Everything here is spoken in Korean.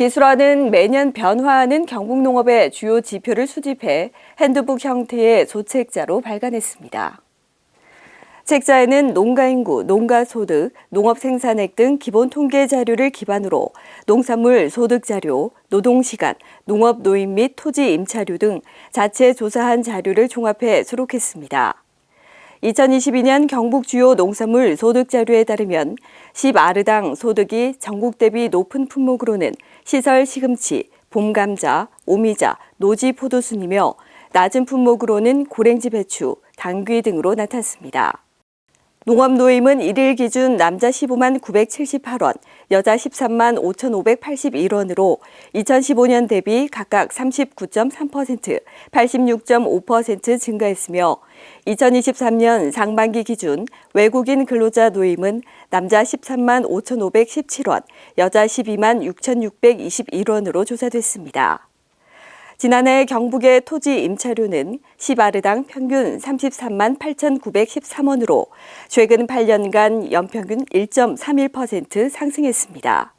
기술화는 매년 변화하는 경북농업의 주요 지표를 수집해 핸드북 형태의 소책자로 발간했습니다. 책자에는 농가 인구, 농가 소득, 농업 생산액 등 기본 통계 자료를 기반으로 농산물 소득 자료, 노동 시간, 농업 노임 및 토지 임차료 등 자체 조사한 자료를 종합해 수록했습니다. 2022년 경북 주요 농산물 소득 자료에 따르면 10아르당 소득이 전국 대비 높은 품목으로는 시설 시금치, 봄감자, 오미자, 노지 포도순이며 낮은 품목으로는 고랭지 배추, 당귀 등으로 나탔습니다. 농업노임은 1일 기준 남자 15만 978원, 여자 13만 5,581원으로 2015년 대비 각각 39.3%, 86.5% 증가했으며 2023년 상반기 기준 외국인 근로자 노임은 남자 13만 5,517원, 여자 12만 6,621원으로 조사됐습니다. 지난해 경북의 토지 임차료는 10아르당 평균 33만 8,913원으로 최근 8년간 연평균 1.31% 상승했습니다.